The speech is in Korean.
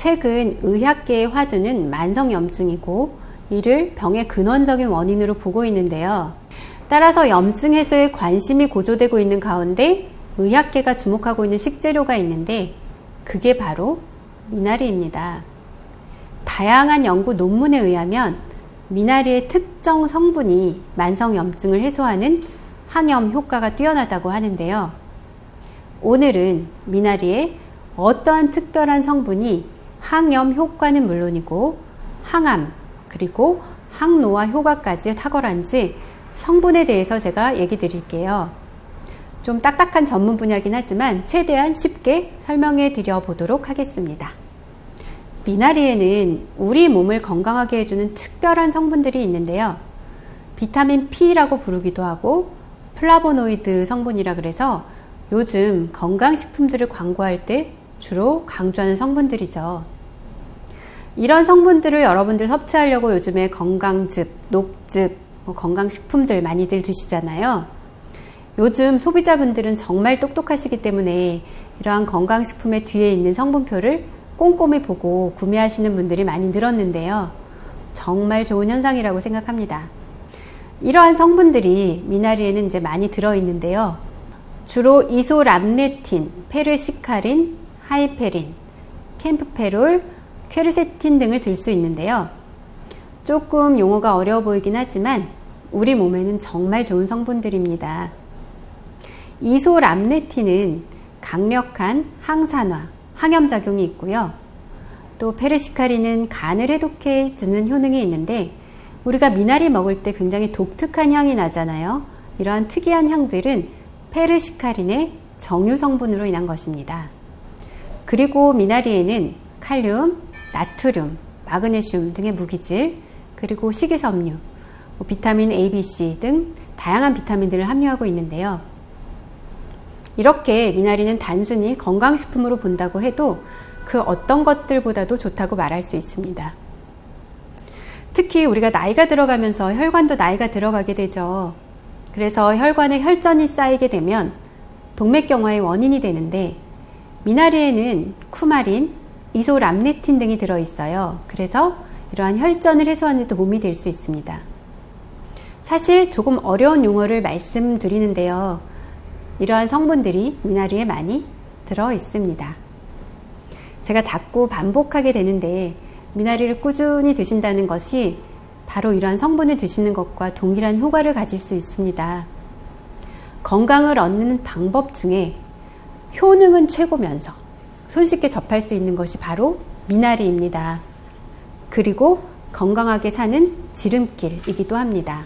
최근 의학계의 화두는 만성염증이고 이를 병의 근원적인 원인으로 보고 있는데요. 따라서 염증 해소에 관심이 고조되고 있는 가운데 의학계가 주목하고 있는 식재료가 있는데 그게 바로 미나리입니다. 다양한 연구 논문에 의하면 미나리의 특정 성분이 만성염증을 해소하는 항염 효과가 뛰어나다고 하는데요. 오늘은 미나리의 어떠한 특별한 성분이 항염 효과는 물론이고 항암 그리고 항노화 효과까지 탁월한지 성분에 대해서 제가 얘기 드릴게요. 좀 딱딱한 전문 분야긴 하지만 최대한 쉽게 설명해 드려 보도록 하겠습니다. 미나리에는 우리 몸을 건강하게 해주는 특별한 성분들이 있는데요. 비타민 P라고 부르기도 하고 플라보노이드 성분이라 그래서 요즘 건강식품들을 광고할 때 주로 강조하는 성분들이죠. 이런 성분들을 여러분들 섭취하려고 요즘에 건강즙, 녹즙, 뭐 건강식품들 많이들 드시잖아요. 요즘 소비자분들은 정말 똑똑하시기 때문에 이러한 건강식품의 뒤에 있는 성분표를 꼼꼼히 보고 구매하시는 분들이 많이 늘었는데요. 정말 좋은 현상이라고 생각합니다. 이러한 성분들이 미나리에는 이제 많이 들어있는데요. 주로 이소람네틴, 페르시카린, 하이페린, 캠프페롤, 퀘르세틴 등을 들 수 있는데요. 조금 용어가 어려워 보이긴 하지만 우리 몸에는 정말 좋은 성분들입니다. 이소람네틴은 강력한 항산화, 항염작용이 있고요. 또 페르시카린은 간을 해독해 주는 효능이 있는데 우리가 미나리 먹을 때 굉장히 독특한 향이 나잖아요. 이러한 특이한 향들은 페르시카린의 정유 성분으로 인한 것입니다. 그리고 미나리에는 칼륨, 나트륨, 마그네슘 등의 무기질, 그리고 식이섬유, 뭐 비타민 A, B, C 등 다양한 비타민들을 함유하고 있는데요. 이렇게 미나리는 단순히 건강식품으로 본다고 해도 그 어떤 것들보다도 좋다고 말할 수 있습니다. 특히 우리가 나이가 들어가면서 혈관도 나이가 들어가게 되죠. 그래서 혈관에 혈전이 쌓이게 되면 동맥경화의 원인이 되는데 미나리에는 쿠마린, 이소람네틴 등이 들어있어요. 그래서 이러한 혈전을 해소하는 데 도움이 될 수 있습니다. 사실 조금 어려운 용어를 말씀드리는데요. 이러한 성분들이 미나리에 많이 들어 있습니다. 제가 자꾸 반복하게 되는데 미나리를 꾸준히 드신다는 것이 바로 이러한 성분을 드시는 것과 동일한 효과를 가질 수 있습니다. 건강을 얻는 방법 중에 효능은 최고면서 손쉽게 접할 수 있는 것이 바로 미나리입니다. 그리고 건강하게 사는 지름길이기도 합니다.